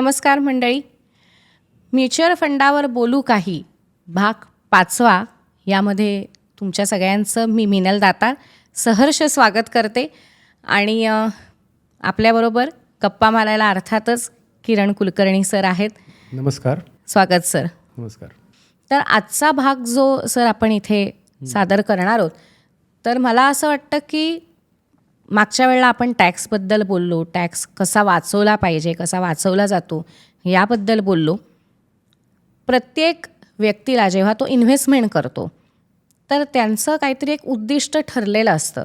नमस्कार मंडळी. म्युच्युअल फंडावर बोलू काही भाग पाचवा यामध्ये तुमच्या सगळ्यांचं मी मिनल दातार सहर्ष स्वागत करते. आणि आपल्याबरोबर गप्पा मारायला अर्थातच किरण कुलकर्णी सर आहेत. नमस्कार. स्वागत सर. नमस्कार. तर आजचा भाग जो सर आपण इथे सादर करणार आहोत तर मला असं वाटतं की मागच्या वेळेला आपण टॅक्सबद्दल बोललो टॅक्स कसा वाचवला पाहिजे कसा वाचवला जातो याबद्दल बोललो. प्रत्येक व्यक्तीला जेव्हा तो इन्व्हेस्टमेंट करतो तर त्यांचं काहीतरी एक उद्दिष्ट ठरलेलं असतं.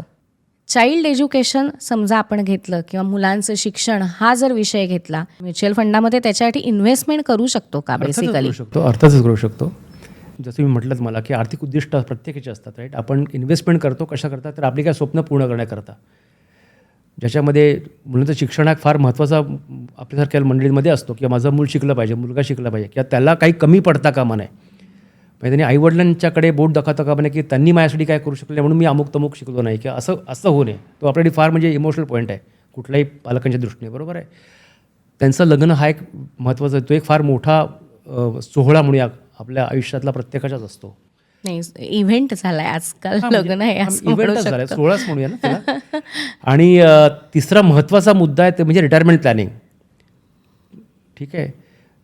चाइल्ड एज्युकेशन समजा आपण घेतलं किंवा मुलांचं शिक्षण हा जर विषय घेतला म्युच्युअल फंडामध्ये त्याच्यासाठी इन्व्हेस्टमेंट करू शकतो का बेसिकली शकतो. अर्थातच करू शकतो. जसं मी म्हटलं मला की आर्थिक उद्दिष्ट प्रत्येकाचे असतात राईट आपण इन्व्हेस्टमेंट करतो कशा करता तर आपली काय स्वप्न पूर्ण करण्याकरता. ज्याच्यामध्ये मुलांचं शिक्षण हा फार महत्त्वाचा आपल्यासारख्या मंडळींमध्ये असतो किंवा माझं मूल शिकलं पाहिजे मुलगा शिकला पाहिजे किंवा त्याला काही कमी पडता कामा नये. म्हणजे त्यांनी आईवडिलांच्याकडे बोट दाखवता कामा नये की त्यांनी माझ्यासाठी काय करू शकले म्हणून मी अमुक तमुक शिकलो नाही किंवा असं असं होऊ नये. तो आपल्यासाठी फार म्हणजे इमोशनल पॉईंट आहे. कुठल्याही पालकांच्या दृष्टीने बरोबर आहे? त्यांचं लग्न हा एक महत्त्वाचा तो एक फार मोठा सोहळा म्हणूया आपल्या आयुष्यातला प्रत्येकाचाच असतो. नाही इव्हेंट झालाय आजकाल लग्न आहे. सोहळाच म्हणूया ना आणि तिसरा महत्त्वाचा मुद्दा आहे ते म्हणजे रिटायरमेंट प्लॅनिंग ठीक आहे?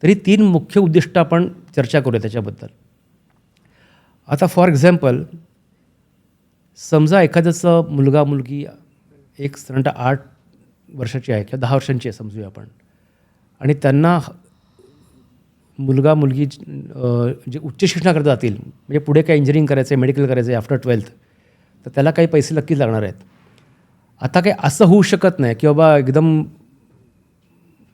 तरी तीन मुख्य उद्दिष्ट आपण चर्चा करूया त्याच्याबद्दल. आता फॉर एक्झाम्पल समजा एखाद्याचं मुलगा मुलगी एक साधारणतः आठ वर्षाची आहे किंवा दहा वर्षांची आहे समजूया आपण. आणि त्यांना मुलगा मुलगी जे उच्च शिक्षणाकरता जातील म्हणजे पुढे काय इंजिनिअरिंग करायचं आहे मेडिकल करायचं आहे आफ्टर ट्वेल्थ तर त्याला काही पैसे नक्कीच लागणार आहेत. आता काही असं होऊ शकत नाही की बाबा एकदम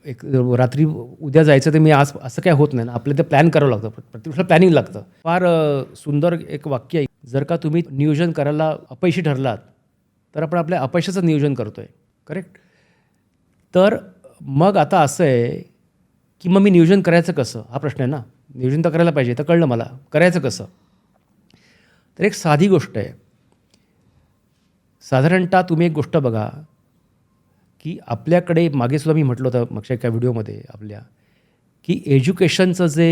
एक रात्री उद्या जायचं तर मी आज असं काय होत नाही. ना आपलं ते प्लॅन करावं लागतं. प्रत्येक प्लॅनिंग लागतं. फार सुंदर एक वाक्य आहे. जर का तुम्ही नियोजन करायला अपयशी ठरलात तर आपण आपल्या अपयशाचं नियोजन करतो आहे करेक्ट तर मग आता असं आहे की मग मी नियोजन करायचं कसं? हा प्रश्न आहे ना. नियोजन तर करायला पाहिजे तर कळलं मला. करायचं कसं? तर एक साधी गोष्ट आहे. साधारणतः तुम्ही एक गोष्ट बघा की आपल्याकडे मागे सुद्धा मी म्हटलं होतं मागच्या एका व्हिडिओमध्ये आपल्या की एज्युकेशनचं जे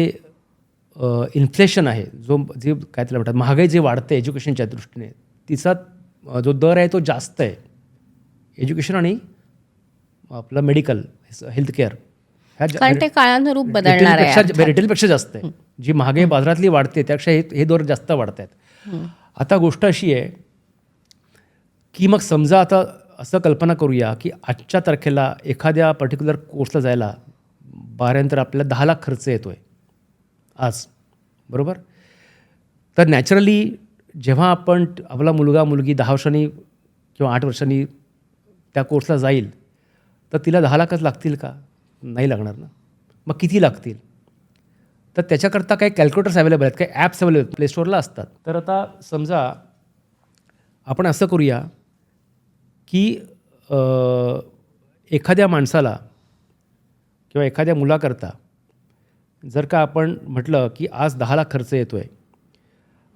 इन्फ्लेशन आहे जो जे काय त्याला म्हणतात महागाई जे वाढते एज्युकेशनच्या दृष्टीने तिचा जो दर आहे तो जास्त आहे. एज्युकेशन आणि आपलं मेडिकल हेल्थकेअर. कारण ते काळानुरूप बदलणार आहे रिटेलपेक्षा जास्त आहे. जी महागाई बाजारातली वाढते त्यापेक्षा हे हे दर जास्त वाढत आहेत आता गोष्ट अशी आहे की मग समजा आता असं कल्पना करूया की आजच्या तारखेला एखाद्या पर्टिक्युलर कोर्सला जायला बाऱ्यानंतर आपल्याला दहा लाख खर्च येतो आहे आज. बरोबर? तर नॅचरली जेव्हा आपण आपला मुलगा मुलगी दहा वर्षांनी किंवा आठ वर्षांनी त्या कोर्सला जाईल तर तिला दहा लाखच लागतील का? नाही लागणार ना. मग किती लागतील? तर त्याच्याकरता काही कॅल्क्युलेटर्स अवेलेबल आहेत काही ॲप्स अवेलेबल प्ले स्टोअरला असतात. तर आता समजा आपण असं करूया की एखाद्या माणसाला किंवा एखाद्या मुलाकरता जर का आपण म्हटलं की आज दहा लाख खर्च येतो आहे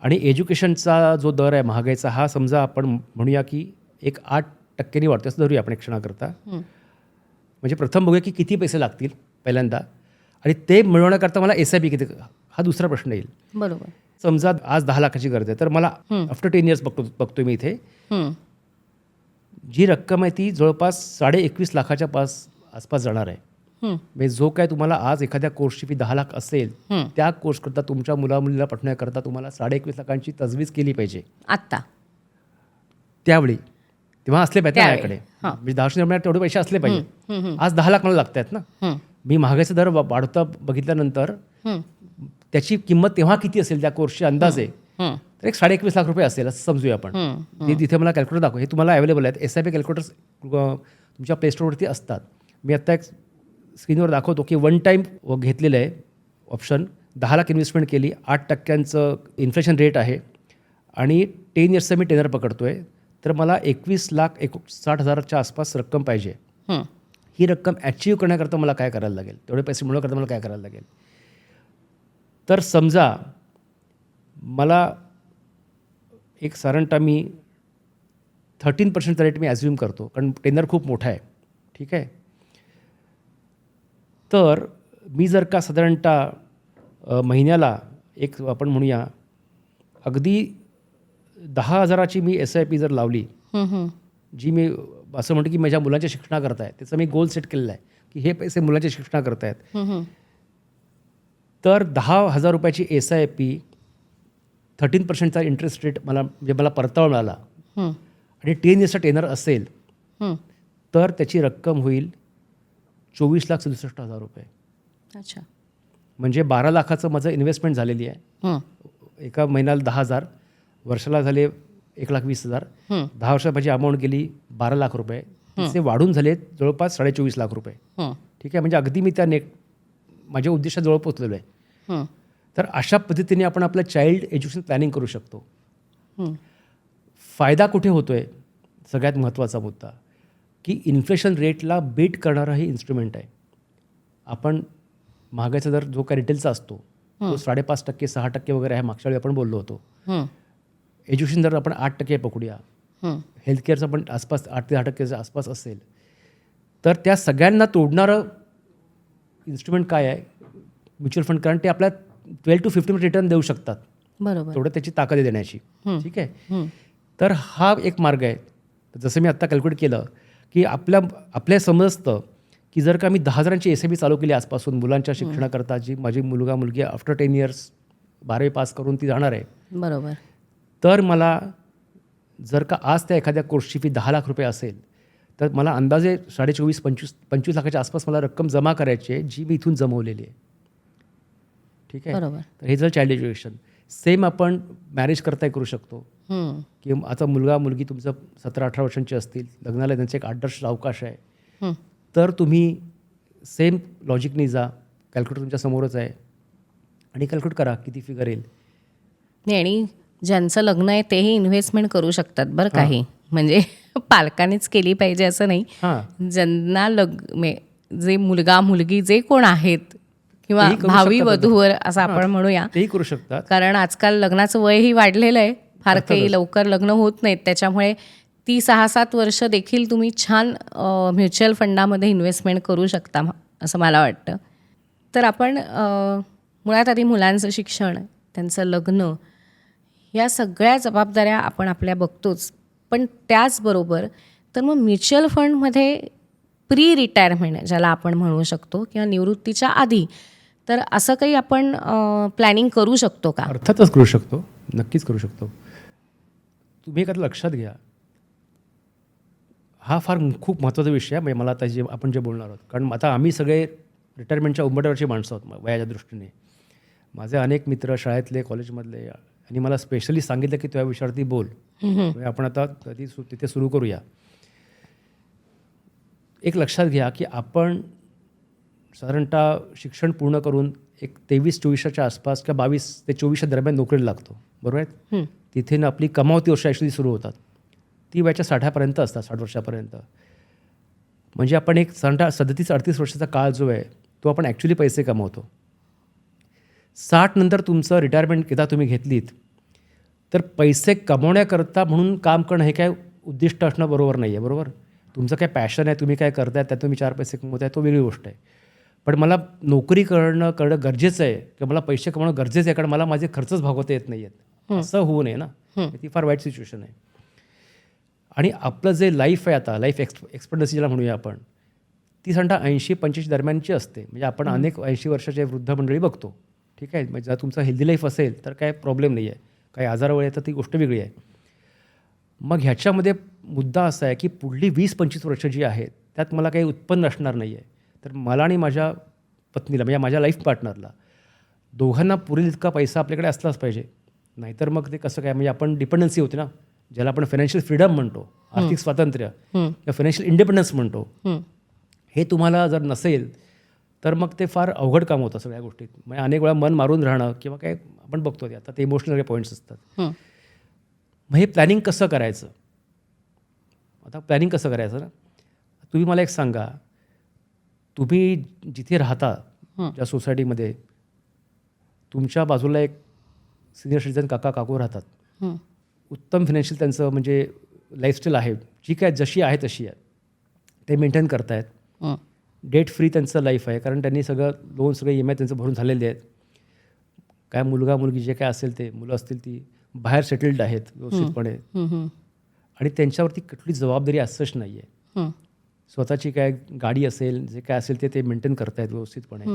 आणि एज्युकेशनचा जो दर आहे महागाईचा हा समजा आपण म्हणूया की एक आठ टक्क्यांनी वाढतो असं धरूया आपण एक क्षणाकरता. म्हणजे प्रथम बघूया की किती पैसे लागतील पहिल्यांदा. आणि ते मिळवण्याकरता मला एस आय पी किती हा दुसरा प्रश्न येईल. बरोबर. समजा आज दहा लाखाची गरज आहे तर मला आफ्टर टेन इयर्स बघतो बघतो मी इथे. जी रक्कम आहे ती जवळपास साडे एकवीस लाखाच्या पास आसपास जाणार आहे. म्हणजे जो काय तुम्हाला आज एखाद्या कोर्सची फी दहा लाख असेल. त्या कोर्सकरता तुमच्या मुला मुलीला पाठवण्याकरता तुम्हाला साडे एकवीस लाखांची तजवीज केली पाहिजे. आत्ता. त्यावेळी तेव्हा असले पाहिजे. माझ्याकडे. म्हणजे दहाशे निर्माण तेवढे पैसे असले पाहिजे. आज दहा लाख मला लागत आहेत ना. मी महागाईचा दर वा- वाढता बघितल्यानंतर. त्याची किंमत तेव्हा किती असेल त्या कोर्सची अंदाजे. तर एक साडे एकवीस लाख रुपये असेल असं समजूया आपण. ते तिथे मला कॅल्क्युलेटर दाखव. हे तुम्हाला अवेलेबल आहेत. एस आय पी कॅल्क्युलेटर्स तुमच्या प्ले स्टोअरवरती असतात. मी आत्ता एक स्क्रीनवर दाखवतो की वन टाईम घेतलेलं आहे ऑप्शन दहा लाख इन्व्हेस्टमेंट केली. आठ टक्क्यांचं इन्फ्लेशन रेट आहे. आणि टेन इयर्सचं मी टेनर पकडतो आहे तर मला एकवीस लाख एक साठ हजाराच्या आसपास रक्कम पाहिजे. ही. रक्कम ॲचिव्ह करण्याकरता मला काय करायला लागेल? तेवढे पैसे मिळवण्याकरता मला काय करायला लागेल? तर समजा मला एक साधारणतः मी थर्टीन पर्सेंटचा रेट मी ॲझ्युम करतो कारण टेनर खूप मोठा आहे. ठीक आहे? तर मी जर का साधारणतः महिन्याला एक आपण म्हणूया अगदी दहा हजाराची मी एस आय पी जर लावली. जी मी असं म्हणतो की माझ्या मुलांच्या शिक्षणाकरता आहे त्याचा मी गोल सेट केलेला आहे की हे पैसे मुलांच्या शिक्षणाकरता आहेत. तर दहा हजार रुपयाची एस आय पी थर्टीन पर्सेंटचा इंटरेस्ट रेट मला म्हणजे मला परतावा मिळाला. आणि टेन इयर्सचा टेनर असेल. तर त्याची रक्कम होईल चोवीस लाख सदुसष्ट हजार रुपये अच्छा म्हणजे बारा लाखाचं माझं इन्व्हेस्टमेंट झालेली आहे. एका महिन्याला दहा हजार वर्षाला झाले एक लाख वीस हजार. दहा वर्षात माझी अमाऊंट गेली बारा लाख रुपये. तिचे वाढून झाले जवळपास साडेचोवीस लाख रुपये. ठीक आहे? म्हणजे अगदी मी त्या नेक माझ्या उद्देशाजवळ पोचलेलो आहे. तर अशा पद्धतीने आपण आपलं चाइल्ड एज्युकेशन प्लॅनिंग करू शकतो. हं. फायदा कुठे होतो आहे सगळ्यात महत्त्वाचा मुद्दा की इन्फ्लेशन रेटला बीट करणारा हे इन्स्ट्रुमेंट आहे. आपण महागाईचा दर जो काही रिटेलचा असतो तो साडेपाच टक्के सहा टक्के वगैरे आहे मागच्या वेळी आपण बोललो होतो. एज्युकेशन दर आपण आठ टक्के पकडूया. हेल्थकेअरचं पण आसपास आठ ते दहा टक्क्याच्या आसपास असेल. तर त्या सगळ्यांना तोडणारं इन्स्ट्रुमेंट काय आहे? म्युच्युअल फंड कारण ते आपल्या ट्वेल्व टू फिफ्टीन रिटर्न देऊ शकतात. बरोबर. तेवढं त्याची ताकद देण्याची. ठीक आहे? हं. तर हा एक मार्ग आहे. जसं मी आत्ता कॅल्क्युलेट केलं की आपल्या आपल्या समजतं की जर का मी दहा हजारांची एस बी चालू केली आजपासून मुलांच्या शिक्षणाकरता जी माझी मुलगा मुलगी आफ्टर टेन इयर्स बारावी पास करून ती जाणार आहे. बरोबर. तर मला जर का आज त्या एखाद्या कोर्सची फी दहा लाख रुपये असेल तर मला अंदाजे साडेचोवीस पंचवीस पंचवीस लाखाच्या आसपास मला रक्कम जमा करायची आहे जी मी इथून जमवलेली आहे. ठीक आहे? बरोबर. तर हे जर चाइल्ड एज्युकेशन सेम आपण मॅरेज करताय करू शकतो. की आता मुलगा मुलगी तुमचं सतरा अठरा वर्षांची असतील लग्नाला त्यांचा एक आदर्श अवकाश आहे. तर तुम्ही सेम लॉजिकनी जा कॅल्क्युलेटर तुमच्या समोरच आहे. आणि कॅल्क्युलेट करा किती फिगर येईल. नाही आणि ज्यांचं लग्न आहे तेही इन्व्हेस्टमेंट करू शकतात बरं काही. म्हणजे पालकांनीच केली पाहिजे असं नाही. ज्यांना लग जे मुलगा मुलगी जे कोण आहेत किंवा भावी वधूवर असं आपण म्हणूया. तेही करू शकतात. कारण आजकाल लग्नाचं वयही वाढलेलं आहे. फार काही लवकर लग्न होत नाहीत. त्याच्यामुळे ती सहा सात वर्ष देखील तुम्ही छान म्युच्युअल फंडामध्ये इन्व्हेस्टमेंट करू शकता असं मला वाटतं. तर आपण मुळात आधी मुलांचं शिक्षण त्यांचं लग्न या सगळ्या जबाबदाऱ्या आपण आपल्या बघतोच. पण त्याचबरोबर तर मग म्युच्युअल फंडमध्ये प्री रिटायरमेंट ज्याला आपण म्हणू शकतो किंवा निवृत्तीच्या आधी तर असं काही आपण प्लॅनिंग करू शकतो का? अर्थातच करू शकतो. नक्कीच करू शकतो. तुम्ही एखादं लक्षात घ्या. हा फार खूप महत्त्वाचा विषय आहे. म्हणजे मला आता जे आपण जे बोलणार आहोत. कारण आता आम्ही सगळे रिटायरमेंटच्या उंबरवरची माणसं आहोत वयाच्या दृष्टीने. माझे अनेक मित्र शाळेतले कॉलेजमधले आणि मला स्पेशली सांगितलं की त्या विषयावरती बोल. म्हणजे आपण आता कधी तिथे सुरू करूया. एक लक्षात घ्या की आपण साधारणतः शिक्षण पूर्ण करून एक तेवीस चोवीसच्या आसपास किंवा बावीस ते चोवीसच्या दरम्यान नोकरीला लागतो. बरोबर आहे. तिथे ना आपली कमावती वर्ष ॲक्च्युली सुरू होतात. ती वयाच्या साठापर्यंत असतात साठ वर्षापर्यंत. म्हणजे आपण एक साधारणतः सदतीस अडतीस वर्षाचा काळ जो आहे तो आपण ॲक्च्युली पैसे कमावतो. साठ नंतर तुमचं रिटायरमेंट एकदा तुम्ही घेतलीत तर पैसे कमवण्याकरता म्हणून काम करणं हे काय उद्दिष्ट असणं बरोबर नाही आहे बरोबर? तुमचं काय पॅशन आहे तुम्ही काय करताय त्यात तुम्ही चार पैसे कमवताय तो वेगळी गोष्ट आहे. पण मला नोकरी करणं करणं गरजेचं आहे किंवा मला पैसे कमवणं गरजेचं आहे कारण मला माझे खर्चच भागवता येत नाही आहेत असं होऊ नये ना. ती फार वाईट सिच्युएशन आहे. आणि आपलं जे लाईफ आहे आता लाईफ एक्स एक्सपेक्टन्सी ज्याला म्हणूया आपण ती साधारणतः ऐंशी पंच्याऐंशी दरम्यानची असते. म्हणजे आपण अनेक ऐंशी वर्षाचे वृद्ध मंडळी बघतो. ठीक आहे? म्हणजे जर तुमचं हेल्दी लाईफ असेल तर काय प्रॉब्लेम नाही आहे काही आजारावर येतं ती गोष्ट वेगळी आहे. मग ह्याच्यामध्ये मुद्दा असा आहे की पुढली वीस पंचवीस वर्ष जी आहेत त्यात मला काही उत्पन्न असणार नाही आहे तर मला आणि माझ्या पत्नीला म्हणजे माझ्या लाईफ पार्टनरला दोघांना पुरेल इतका पैसा आपल्याकडे असलाच पाहिजे. नाहीतर मग ते कसं काय? म्हणजे आपण डिपेंडन्सी होते ना ज्याला आपण फायनान्शियल फ्रीडम म्हणतो आर्थिक स्वातंत्र्य. किंवा फायनान्शियल इंडिपेंडन्स म्हणतो. हे तुम्हाला जर नसेल तर मग ते फार अवघड काम होतं सगळ्या गोष्टीत. म्हणजे अनेक वेळा मन मारून राहणं किंवा काय आपण बघतो ते आता ते इमोशनल पॉईंट्स असतात. मग हे प्लॅनिंग कसं करायचं? आता प्लॅनिंग कसं करायचं ना? तुम्ही मला एक सांगा. तुम्ही जिथे राहता ज्या सोसायटीमध्ये तुमच्या बाजूला एक सिनियर सिटीजन काका काकू राहतात. उत्तम फायनान्शियल त्यांचं म्हणजे लाईफस्टाईल आहे. जी काय जशी आहे तशी आहे. ते मेंटेन करतायत. डेट फ्री त्यांचं लाईफ आहे. कारण त्यांनी सगळं लोन सगळे ई एम आय त्यांचं भरून झालेले आहेत. काय मुलगा मुलगी जे काय असेल ते मुलं असतील ती बाहेर सेटल्ड आहेत व्यवस्थितपणे. आणि त्यांच्यावरती कुठली जबाबदारी असंच नाही आहे हं, स्वतःची काय गाडी असेल जे काय असेल ते ते मेंटेन करतायत व्यवस्थितपणे.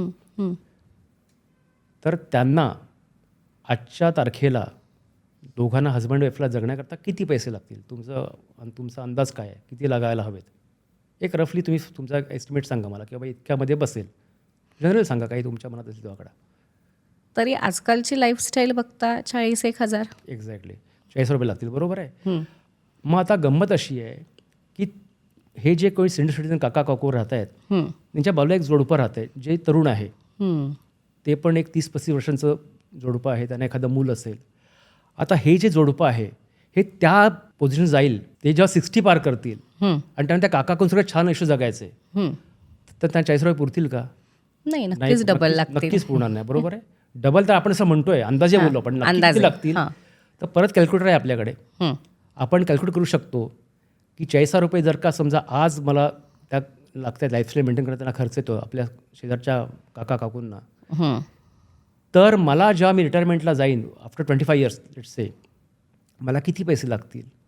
तर त्यांना आजच्या तारखेला दोघांना हजबंड वाईफला जगण्याकरता किती पैसे लागतील? तुमचं तुमचा अंदाज काय आहे? किती लागायला हवेत? एक रफली तुम्ही तुमचा एस्टिमेट सांगा मला की बाबा इतक्यामध्ये बसेल. जनरल सांगा काही तुमच्या मनात असेल तो आकडा तरी आजकालची लाईफस्टाईल बघता चाळीस एक हजार. एक्झॅक्टली चाळीस रुपये लागतील बरोबर आहे. मग आता गंमत अशी आहे की हे जे कोणी सिनियर सिटीजन काका काकू राहत आहेत हं, त्यांच्या बाजूला एक जोडपं राहत आहे जे तरुण आहे. ते पण एक तीस पस्तीस वर्षांचं जोडपं आहे त्यांना एखादं मूल असेल. आता हे जे जोडपं आहे हे त्या पोझिशन जाईल ते जेव्हा सिक्स्टी पार करतील आणि त्यांना त्या काकाकडून सगळं छान आयुष्य जगायचे. तर त्यांना चाळीस रुपये पुरतील का? नाही नक्कीच डबल नक्कीच- पुरणार नाही बरोबर आहे? डबल तर आपण असं म्हणतोय अंदाजे बोललो पण लागतील. तर परत कॅल्क्युलेटर आहे आपल्याकडे. हं, आपण कॅल्क्युलेट करू शकतो की चाळीस रुपये जर का समजा आज मला त्या लागतात लाईफस्टाईल मेंटेन करताना खर्च येतो आपल्या शेजारच्या काका काकूंना. तर मला जेव्हा मी रिटायरमेंटला जाईन after twenty five years let's say मला किती पैसे लागतील?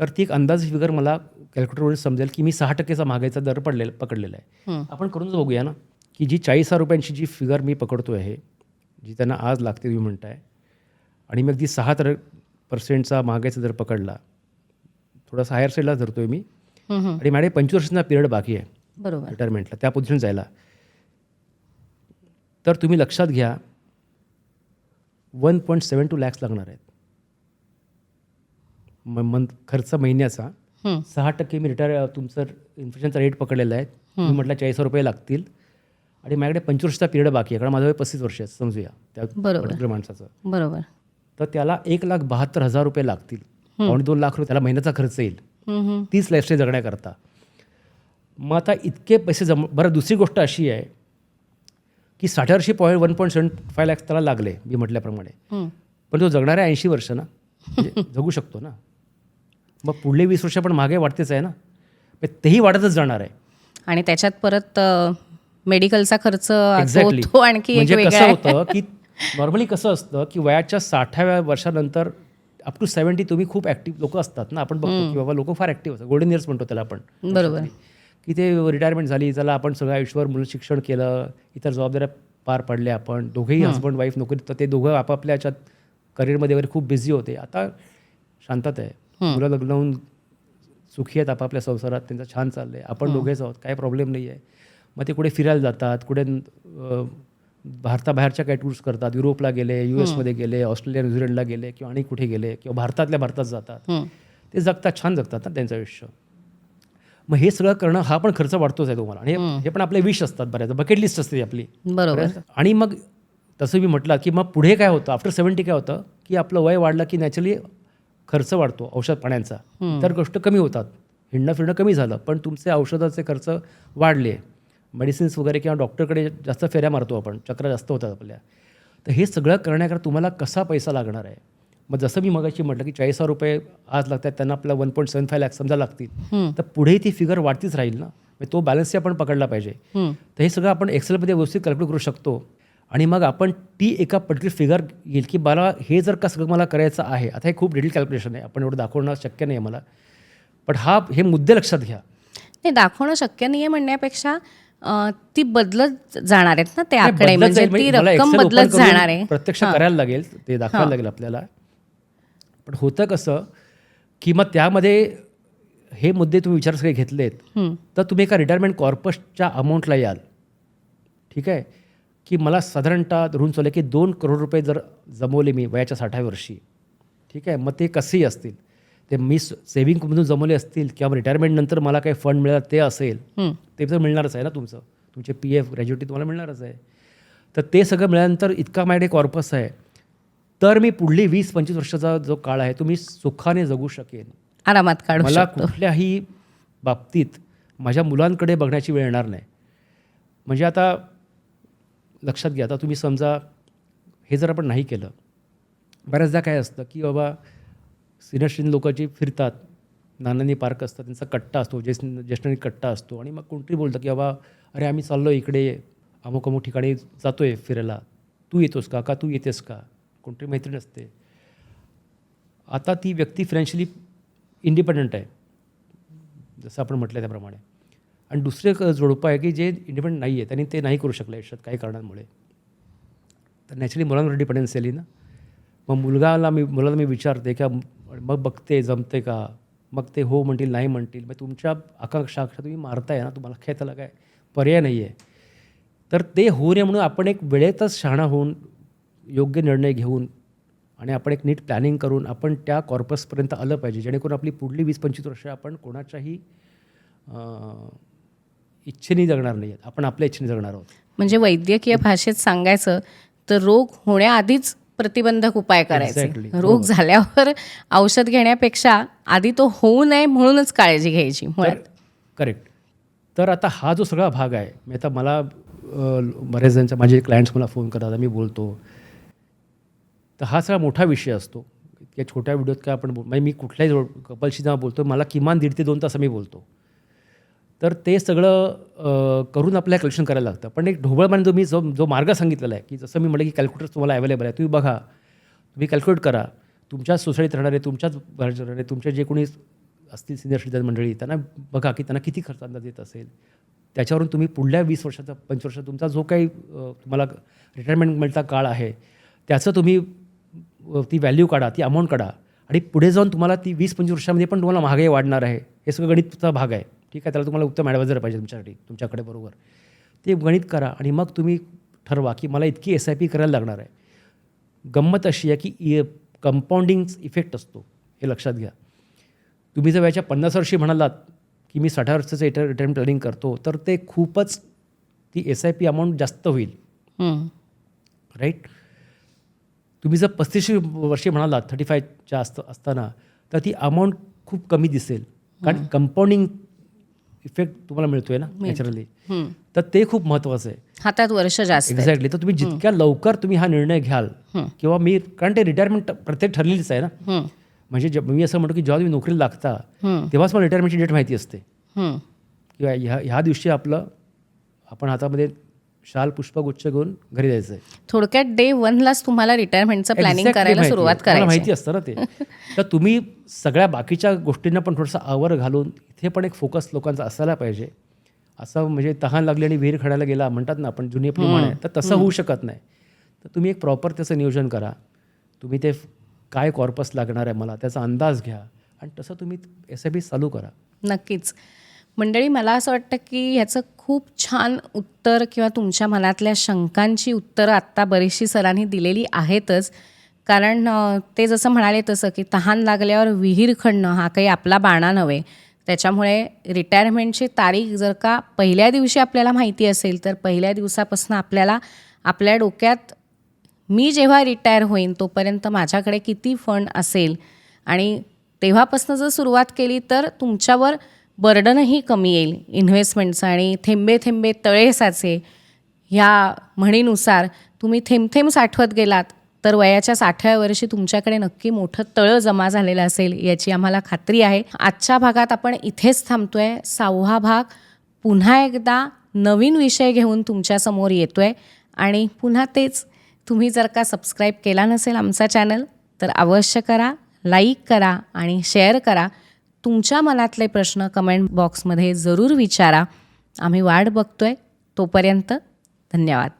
तर ती एक अंदाज फिगर मला कॅल्क्युलेटरवरून समजेल की मी सहा टक्केचा महागाईचा दर पडलेला पकडलेला आहे. आपण करूनच बघूया ना की जी चाळीस हजार रुपयांची जी फिगर मी पकडतो आहे जी त्यांना आज लागते तुम्ही म्हणताय आणि मग ती सहा तर पर्सेंटचा महागाईचा दर पकडला थोडासा हायर साईडला धरतोय मी. हं, हं. आणि मॅडम पंचवीस वर्षांचा पिरियड बाकी आहे. बरोबर. रिटायरमेंटला त्या पोझिशन जायला. तर तुम्ही लक्षात घ्या one point seven two lakhs लागणार आहेत. म मंथ खर्च महिन्याचा. सहा टक्के मी रिटायर तुमचं इन्फ्लेशनचा रेट पकडलेला आहे. मी म्हटलं चाळीस रुपये लागतील. आणि माझ्याकडे पंचवीस वर्षाचा पिरियड बाकी आहे. कारण माझं वय पस्तीस वर्ष आहे समजूया. त्या बरोबर. माणसाचं. बरोबर. तर त्याला एक लाख बहात्तर हजार रुपये लागतील. पावणे दोन लाख रुपये. त्याला महिन्याचा खर्च येईल. तीच लाईफस्टाईल जगण्याकरता. मग आता इतके पैसे जम बरं दुसरी गोष्ट अशी आहे की साठ्या वर्षी point one point seven five lakhs त्याला लागले मी म्हटल्याप्रमाणे. पण तो जगणाऱ्या ऐंशी वर्ष ना म्हणजे जगू शकतो ना. मग पुढले वीस वर्ष पण मागे वाढतेच आहे ना? तेही वाढतच जाणार आहे. आणि त्याच्यात परत मेडिकलचा खर्च आणखी म्हणजे कसं. होतं की नॉर्मली कसं असतं की वयाच्या साठाव्या वर्षानंतर अप टू सेवन्टी तुम्ही खूप ॲक्टिव्ह लोक असतात ना? आपण बघतो की बाबा लोक फार ॲक्टिव्ह असतात. गोल्डन इयर्स म्हणतो त्याला आपण. बरोबर. की ते रिटायरमेंट झाली त्याला आपण सगळं आयुष्यभर मुलं शिक्षण केलं इतर जबाबदाऱ्या पार पडल्या आपण. दोघेही हस्बंड वाईफ नोकरी तर ते दोघं आपापल्या याच्यात करिअरमध्ये वगैरे खूप बिझी होते. आता शांतता आहे. मुलं लग्न होऊन सुखी आहेत आपापल्या संसारात त्यांचं छान चाललं आहे आपण दोघेच आहोत काही प्रॉब्लेम नाही आहे. मग ते कुठे फिरायला जातात कुठे भारताबाहेरच्या काही टूर्स करतात युरोपला गेले यू एसमध्ये गेले ऑस्ट्रेलिया न्यूझीलंडला गेले किंवा आणि कुठे गेले किंवा भारतातल्या भारतात जातात. ते जगतात छान जगतात ना त्यांचं आयुष्य. मग हे सगळं करणं हा पण खर्च वाढतोच आहे तुम्हाला. आणि हे- पण आपले विश असतात बऱ्याच बकेट लिस्ट असते आपली. बरोबर. आणि मग तसं मी म्हटलं की मग पुढे काय होतं? आफ्टर सेवन्टी काय होतं? की आपलं वय वाढलं की नॅचरली खर्च वाढतो औषध पाण्याचा. तर गोष्ट कमी होतात. हिंडणं फिरणं कमी झालं पण तुमचे औषधाचे खर्च वाढले. मेडिसिन्स वगैरे किंवा डॉक्टरकडे जास्त फेऱ्या मारतो आपण चक्र जास्त होतात आपल्या. तर हे सगळं करण्याकरता तुम्हाला कसा पैसा लागणार आहे? मग जसं मी मगाशी म्हटलं की चाळीस हजार रुपये आज लागतात त्यांना आपल्याला वन पॉईंट सेवन फाय समजा लागतील. तर पुढेही ती फिगर वाढतीच राहील ना? मग तो बॅलन्सही आपण पकडला पाहिजे. तर हे सगळं आपण एक्सेलमध्ये व्यवस्थित कॅल्क्युलेट करू शकतो. आणि मग आपण ती एका पर्टिक्युलर फिगर येईल की मला हे जर का सगळं मला करायचं आहे आता हे खूप डिटेल कॅल्क्युलेशन आहे आपण एवढं दाखवणं शक्य नाही आहे मला. पण हा हे मुद्दे लक्षात घ्या. नाही दाखवणं शक्य नाहीये म्हणण्यापेक्षा अ, ती बदलत जाणार आहेत ना ते नाही, आकडे म्हणजे. ती मला रक्कम बदलत जाणार आहे. प्रत्यक्ष करायला लागेल ते दाखवायला लागेल आपल्याला. पण होतं कसं की मग त्यामध्ये हे मुद्दे तुम्ही विचार सगळे घेतलेत तर तुम्ही एका रिटायरमेंट कॉर्पसच्या अमाऊंटला याल. ठीक आहे? की मला साधारणतः धरून चालले की दोन करोड रुपये जर जमवले मी वयाच्या साठाव्या वर्षी. ठीक आहे? मग ते कसेही असतील? ते मी सेव्हिंगमधून जमवले असतील किंवा रिटायरमेंट नंतर मला काही फंड मिळाला ते असेल ते तर मिळणारच आहे ना तुमचं. तुमचे पी एफ ग्रॅज्युटी तुम्हाला मिळणारच आहे. तर ते सगळं मिळाल्यानंतर इतका माझ्याकडे कॉर्पस आहे. तर मी पुढली वीस पंचवीस वर्षाचा जो काळ आहे तो मी सुखाने जगू शकेन. आरामात काढू मला कुठल्याही बाबतीत माझ्या मुलांकडे बघण्याची वेळ येणार नाही. म्हणजे आता लक्षात घ्या. आता तुम्ही समजा हे जर आपण नाही केलं बऱ्याचदा काय असतं की बाबा सिनियर लोकांची लोक फिरतात नानांनी पार्क असतात त्यांचा कट्टा असतो ज्येष्ठ ज्येष्ठांनी कट्टा असतो आणि मग कोणतरी बोलतं की बाबा अरे आम्ही चाललो इकडे अमुक अमुक ठिकाणी जातो आहे फिरायला. तू येतोस का? का तू येतेस का? कोणतरी मैत्रीण असते. आता ती व्यक्ती फायनान्शियली इंडिपेंडंट आहे. जसं आपण म्हटलं त्याप्रमाणे. आणि दुसरे एक जोडपं आहे की जे इंडिपेंडंट नाही आहे त्यांनी ते नाही करू शकलं आयुष्यात काही कारणांमुळे. तर नॅचरली मुलांवर डिपेंडन्सी आली ना मग मुलगाला मी मुलाला मी विचारते का मग बघते जमते का? मग ते हो म्हणतील नाही म्हणतील. मग तुमच्या आकांक्षा आकांक्षा तुम्ही मारताय ना तुम्हाला काय काय पर्याय नाही आहे तर ते होऊ नये म्हणून आपण एक वेळेतच शहाणा होऊन योग्य निर्णय घेऊन आणि आपण एक नीट प्लॅनिंग करून आपण त्या कॉर्पसपर्यंत आलं पाहिजे. जेणेकरून आपली पुढली वीस पंचवीस वर्ष आपण कोणाच्याही इच्छेने जगणार नाही आहेत आपण आपल्या इच्छेने जगणार आहोत. म्हणजे वैद्यकीय भाषेत सांगायचं तर रोग होण्याआधीच प्रतिबंधक उपाय करायचे. Exactly. रोग झाल्यावर औषध घेण्यापेक्षा आधी तो होऊ नये म्हणूनच काळजी घ्यायची मुळात. करेक्ट तर आता हा जो सगळा भाग आहे मी आता मला अ, बऱ्याच जणांच्या माझे क्लायंट्स मला फोन करतात मी बोलतो. तर हा सगळा मोठा विषय असतो. या छोट्या व्हिडिओत काय आपण बोल म्हणजे मी कुठल्याही कपलशी जेव्हा बोलतो मला किमान दीड ते दोन तास मी बोलतो. तर ते सगळं करून आपल्याला कलेक्शन करायला लागतं. पण एक ढोबळमाने जो मी जो जो मार्ग सांगितलेला आहे की जसं मी म्हटलं की कॅल्क्युलेटर तुम्हाला अवेलेबल आहे तुम्ही बघा. तुम्ही कॅल्क्युलेट करा. तुमच्याच सोसायटीत राहणारे तुमच्याच घरात राहणारे तुमचे जे कोणी असतील सिनियर सिटीजन मंडळी त्यांना बघा की त्यांना किती खर्च अंदाज येत असेल. त्याच्यावरून तुम्ही पुढल्या वीस वर्षाचा पंचवीस वर्षाचा तुमचा जो काही तुम्हाला रिटायरमेंट मिळता काळ आहे त्याचं तुम्ही ती व्हॅल्यू काढा ती अमाऊंट काढा. आणि पुढे जाऊन तुम्हाला ती वीस पंचवीस वर्षामध्ये पण तुम्हाला महागाई वाढणार आहे. हे सगळं गणितचा भाग आहे. ठीक आहे त्याला तुम्हाला उत्तम ॲडवायझर पाहिजे तुमच्यासाठी तुमच्याकडे बरोबर. ते गणित करा आणि मग तुम्ही ठरवा की मला इतकी एस आय पी करायला लागणार आहे. गंमत अशी आहे की कंपाऊंडिंग इफेक्ट असतो हे लक्षात घ्या. तुम्ही जर वयाच्या पन्नास वर्षी म्हणालात की मी साठ वर्षाचं रिटायर रिटायरमेंट प्लॅनिंग करतो तर ते खूपच ती एस आय पी अमाऊंट जास्त होईल. राईट तुम्ही जर पस्तीस वर्षी म्हणालात थर्टी फायच्या असत असताना तर ती अमाऊंट खूप कमी दिसेल. कारण कंपाऊंडिंग इफेक्ट तुम्हाला मिळतोय ना नॅचरली. तर ते खूप महत्त्वाचं आहे हातात वर्ष जास्त. एक्झॅक्टली तर तुम्ही जितक्या लवकर तुम्ही हा निर्णय घ्याल किंवा मी कारण ते रिटायरमेंट प्रत्येक ठरलेलीच आहे ना. म्हणजे मी असं म्हणतो की जेव्हा तुम्ही नोकरीला लागता. तेव्हाच मला रिटायरमेंटची डेट माहिती असते. किंवा ह्या ह्या दिवशी आपलं आपण हातामध्ये शाल पुष्पगुच्छ घेऊन घरी जायचं आहे थोडक्यात डे वनलाच तुम्हाला रिटायरमेंटचं प्लॅनिंग करायला सुरुवात करायची. माहिती असतं ना ते. तर तुम्ही सगळ्या बाकीच्या गोष्टींना पण थोडंसं आवर घालून इथे पण एक फोकस लोकांचा असायला पाहिजे. असं म्हणजे तहान लागली आणि विहीर खडायला गेला म्हणतात ना आपण जुनी आपली म्हण आहे तर तसं होऊ शकत नाही. तर तुम्ही एक प्रॉपर त्याचं नियोजन करा. तुम्ही ते काय कॉर्पस लागणार आहे मला त्याचा अंदाज घ्या आणि तसं तुम्ही एस आय पी चालू करा. नक्कीच. मंडळी मला असं वाटतं की ह्याचं खूप छान उत्तर किंवा तुमच्या मनातल्या शंकांची उत्तरं आत्ता बरीचशी सरांनी दिलेली आहेतच. कारण ते जसं म्हणाले तसं की तहान लागल्यावर विहीर खणणं हा काही आपला बाणा नव्हे. त्याच्यामुळे रिटायरमेंटची तारीख जर का पहिल्या दिवशी आपल्याला माहिती असेल तर पहिल्या दिवसापासून आपल्याला आपल्या डोक्यात मी जेव्हा रिटायर होईन तोपर्यंत माझ्याकडे किती फंड असेल आणि तेव्हापासून जर सुरुवात केली तर तुमच्यावर बर्डनही कमी येईल इन्व्हेस्टमेंटचं आणि थेंबे थेंबे तळे साचे. ह्या म्हणीनुसार तुम्ही थेंब थेंब साठवत गेलात तर वयाच्या साठव्या वर्षी तुमच्याकडे नक्की मोठं तळं जमा झालेलं असेल याची आम्हाला खात्री आहे. आजच्या भागात आपण इथेच थांबतोय. सहावा भाग पुन्हा एकदा नवीन विषय घेऊन तुमच्यासमोर येतोय. आणि पुन्हा तेच तुम्ही जर का सबस्क्राईब केला नसेल आमचा चॅनल तर अवश्य करा लाईक करा आणि शेअर करा. तुमच्या मनातले प्रश्न कमेंट बॉक्समध्ये जरूर विचारा. आम्ही वाट बघतोय. तोपर्यंत धन्यवाद.